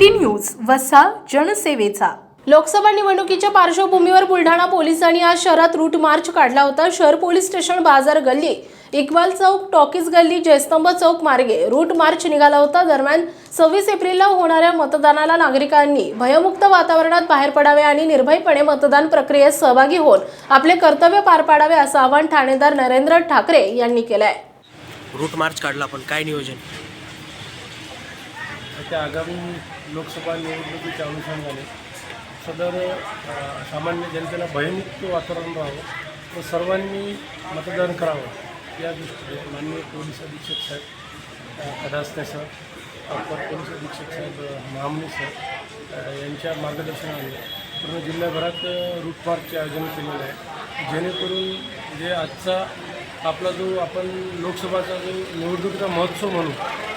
City news वसा जनसेवेचा. लोकसभा निवडणुकीच्या पार्श्वभूमीवर बुलढाणा पोलिसांनी आज शहरात रूट मार्च काढला होता. शहर पोलीस स्टेशन बाजार गल्ली इक्बाल चौक टॉकीज गल्ली जयस्तंभ चौक मार्गे रूट मार्च निघाला होता. दरम्यान सव्वीस एप्रिलला होणाऱ्या मतदानाला नागरिकांनी भयमुक्त वातावरणात बाहेर पडावे आणि निर्भयपणे मतदान प्रक्रियेत सहभागी होऊन आपले कर्तव्य पार पाडावे असं आवाहन ठाणेदार नरेंद्र ठाकरे यांनी केलं आहे रूट मार्च काढला आपण काय नियोजन? त्या आगामी लोकसभा निवडणुकीच्या अनुषंगाने सदर सामान्य जनतेला भयमुक्त वातावरण राहावं व सर्वांनी मतदान करावं या दृष्टीने माननीय पोलीस अधीक्षक साहेब अ, सर अप्पर पोलीस अधीक्षक साहेब महामने सर यांच्या मार्गदर्शनाने पूर्ण जिल्ह्याभरात अ, रूट मार्चचे आयोजन केलेलं आहे. जेणेकरून जे आजचा आपला जो आपण लोकसभाचा जो निवडणुकीचा महोत्सव म्हणू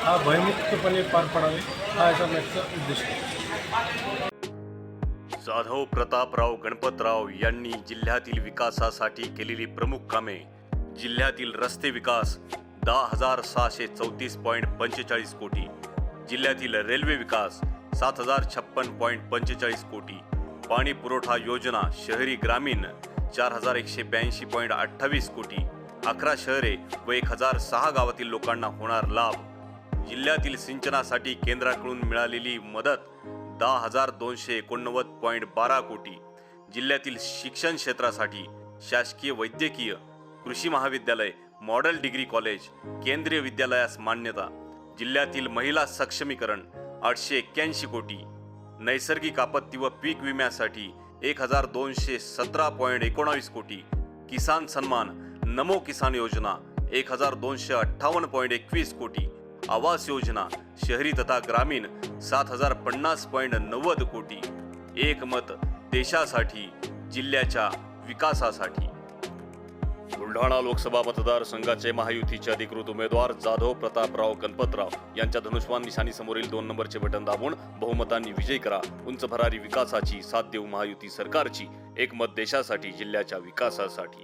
हा भयमुक्तपणे पार पडावे. हा याचा मागचा उद्देश जाधव प्रतापराव गणपतराव यांनी जिल्ह्यातील विकासासाठी केलेली प्रमुख कामे. जिल्ह्यातील रस्ते विकास दहा हजार सहाशे चौतीस पॉईंट पंचेचाळीस कोटी. जिल्ह्यातील रेल्वे विकास सात हजार छप्पन पॉईंट पंचेचाळीस कोटी. पाणी पुरवठा योजना शहरी ग्रामीण चार हजार एकशे ब्याऐंशी पॉईंट अठ्ठावीस कोटी. अकरा शहरे व एक हजार सहा गावातील लोकांना होणार लाभ. जिल्ह्यातील सिंचनासाठी केंद्राकडून मिळालेली मदत दहा हजार दोनशे एकोणनव्वद पॉईंट बारा कोटी. जिल्ह्यातील शिक्षण क्षेत्रासाठी शासकीय वैद्यकीय कृषी महाविद्यालय मॉडेल डिग्री कॉलेज केंद्रीय विद्यालयास मान्यता. जिल्ह्यातील महिला सक्षमीकरण आठशे एक्क्याऐंशी कोटी. नैसर्गिक आपत्ती व पीक विम्यासाठी एक हजार दोनशे सतरा पॉईंट एकोणावीस कोटी. किसान सन्मान नमो किसान योजना एक हजार दोनशे अठ्ठावन्न पॉईंट एकवीस कोटी. आवास योजना शहरी तथा ग्रामीण सात हजार पन्नास पॉईंट नव्वद कोटी. एक मत देशासाठी जिल्ह्याच्या विकासासाठी. बुलढाणा लोकसभा मतदारसंघाचे महायुतीचे अधिकृत उमेदवार जाधव प्रतापराव कनपतराव यांच्या धनुष्वान निशाणी समोरील दोन नंबरचे बटन दाबून बहुमतांनी विजय करा. उंच भरारी विकासाची साथ देऊ महायुती सरकारची. एक मत देशासाठी जिल्ह्याच्या विकासासाठी.